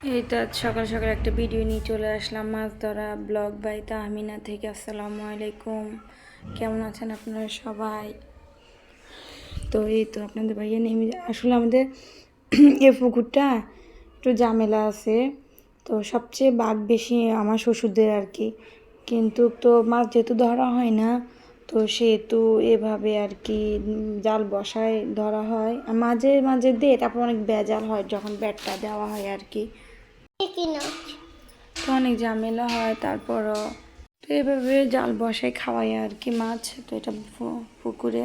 এই তো সকাল সকাল একটা ভিডিও নিয়ে চলে আসলাম মাছ ধরা ব্লগ বাই তাহমিনা থেকে। আসসালামু আলাইকুম। কেমন আছেন আপনারা সবাই? তো এই তো আপনাদের ভাইয়া নেমে আসলে আমাদের এ পুকুরটা একটু ঝামেলা আছে। তো সবচেয়ে বাঘ বেশি আমার শ্বশুরদের আর কি। কিন্তু তো মাছ যেহেতু ধরা হয় না, তো সেহেতু এভাবে আর কি জাল বসায় ধরা হয়। মাঝে মাঝে দিয়ে, তারপর অনেক বেজাল হয় যখন ব্যাটটা দেওয়া হয় আর কি। তো অনেক ঝামেলা হয়, তারপরও তো এভাবে জাল বসাই খাওয়াই আর কি মাছ, তো এটা পুকুরে।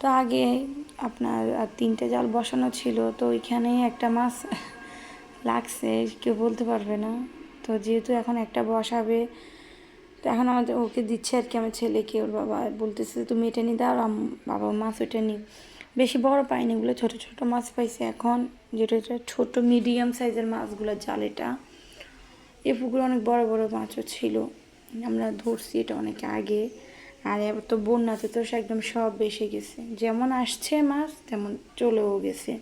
তো আগে আপনার তিনটে জাল বসানো ছিল, তো ওইখানেই একটা মাছ লাগছে, কেউ বলতে পারবে না। তো যেহেতু এখন একটা বসাবে, তো এখন আমাদের ওকে দিচ্ছে আর কি, আমার ছেলেকে, ওর বাবা বলতেছে, তুমি এটা নিয়ে দাও বাবা মাছ ওইটা নি বেশি বড় পাইনি এগুলো, ছোটো ছোটো মাছ পাইছে এখন। যেটা এটা ছোটো মিডিয়াম সাইজের মাছগুলো, জাল এটা। এ পুকুরে অনেক বড় বড় মাছও ছিল। আমরা ধরছি এটা অনেক আগে। আর এবার তো বন্যাতে তো সে একদম সব বেসে গেছে। যেমন আসছে মাছ, তেমন চলেও গেছে।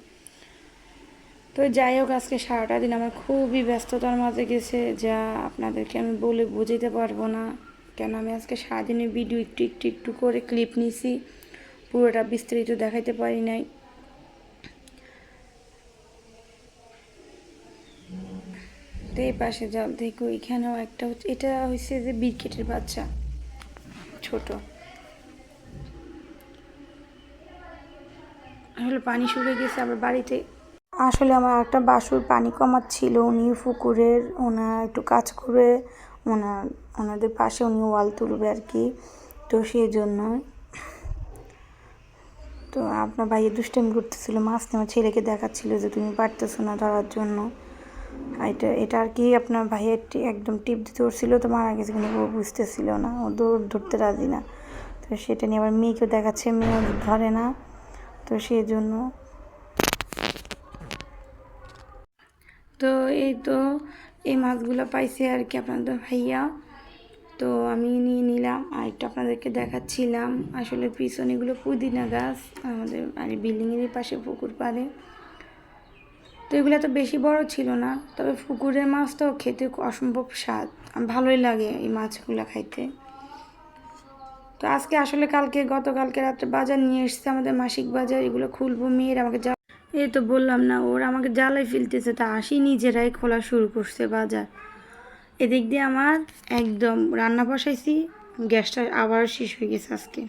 তো যাই হোক, আজকে সারাটা দিন আমার খুবই ব্যস্ততার মাঝে গেছে, যা আপনাদেরকে আমি বলে বোঝাতে পারব না। কেন আমি আজকে সারাদিনের ভিডিও একটু একটু একটু করে ক্লিপ নিছি। পুরোটা বিস্তারিত দেখাইতে পারি নাই। এই পাশে জাল দেখো ওইখানেও একটা হচ্ছে, এটা হচ্ছে যে বিরকেটের বাচ্চা, ছোট। আসলে পানি শুকিয়ে গেছে, আবার বাড়িতে আসলে আমার একটা বাসুর পানি কমাচ্ছিল, উনি পুকুরের ওনার একটু কাজ করে ওনার ওনাদের পাশে উনি ওয়াল তুলবে আর কি। তো সেই জন্য তো আপনার ভাইয়ের দুষ্টামি করতেছিল মাছ নেওয়া ছেলেকে দেখাচ্ছিল যে তুমি পারতেছো না ধরার জন্য। এটা এটা আর কি আপনার ভাইয়ের একদম টিপ দিতে উঠছিল তো মারা গেছে কিন্তু ও বুঝতেছিল না, ও দৌড় ধরতে রাজি না। তো সেটা নিয়ে আবার মেয়েকেও দেখাচ্ছে, মেয়েও ধরে না। তো সেই জন্য তো এই তো এই মাছগুলো পাইছে আর কি আপনাদের ভাইয়া। তো আমি নিয়ে নিলাম, আর একটু আপনাদেরকে দেখাচ্ছিলাম। আসলে পিছনে এগুলো পুদিনা গাছ, আমাদের মানে বিল্ডিংয়েরই পাশে পুকুর পাড়ে। তো এগুলো তো বেশি বড় ছিল না, তবে পুকুরের মাছ তো খেতে অসম্ভব স্বাদ। ভালোই লাগে এই মাছগুলো খাইতে। তো আজকে আসলে কালকে, গতকালকে রাত্রে বাজার নিয়ে এসছে আমাদের মাসিক বাজার, এগুলো খুলবো, মেয়ের আমাকে যা এই তো বললাম না, ওর আমাকে জ্বালাই ফেলতেছে, তা আসি নিজেরাই খোলা শুরু করছে বাজার। এদিক দিয়ে আমার একদম রান্না বসাইছি, গ্যাসটা আবার শেষ হয়ে গেছে আজকে।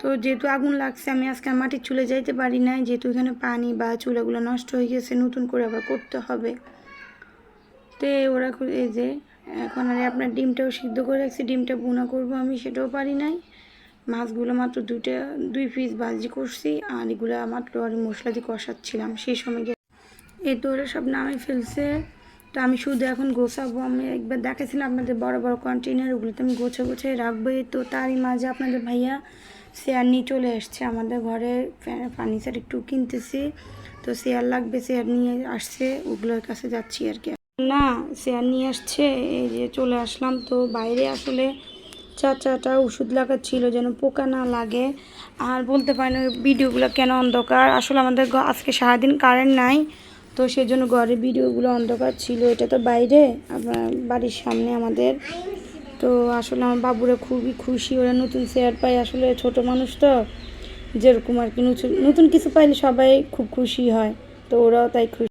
তো যেহেতু আগুন লাগছে, আমি আজকে মাটির চুলে যাইতে পারি নাই, যেহেতু এখানে পানি বা চুলাগুলো নষ্ট হয়ে গেছে, নতুন করে আবার করতে হবে। তো ওরা এই যে, এখন আর আপনার ডিমটাও সিদ্ধ করে রাখছি, ডিমটা বুনা করব আমি, সেটাও পারি নাই। মাছগুলো মাত্র দুইটা, দুই পিস ভাজি করছি, আর এগুলো মাত্র আর মশলা দিয়ে কষাচ্ছিলাম, সেই সময় এই তো ওরা সব নামে ফেলছে। তো আমি শুধু এখন গোছাবো। আমি একবার দেখেছিলাম আপনাদের বড় বড় কন্টেনার ওগুলোতে আমি গোছা গোছায় রাখব তো তারই মাঝে আপনাদের ভাইয়া চেয়ার নিয়ে চলে এসছে আমাদের ঘরে। ফার্নিচার একটু কিনতেছি। তো চেয়ার লাগবে চেয়ার নিয়ে আসছে। ওগুলোর কাছে যাচ্ছি আর কি। না চেয়ার নিয়ে আসছে। এই যে চলে আসলাম। তো বাইরে আসলে চাচাটা ওষুধ লাগাচ্ছিল যেন পোকা না লাগে। আর বলতে পারেন, ওই ভিডিওগুলো কেন অন্ধকার? আসলে আমাদের আজকে সারাদিন কারেন্ট নাই। তো সেই জন্য ঘরের ভিডিওগুলো অন্ধকার ছিল, এটা তো বাইরে আপনার বাড়ির সামনে আমাদের। তো আসলে আমার বাবুরা খুবই খুশি, ওরা নতুন চেয়ার পায় আসলে ছোট মানুষ তো, যেরকম আর কি নতুন নতুন কিছু পাইলে সবাই খুব খুশি হয়, তো ওরাও তাই খুশি।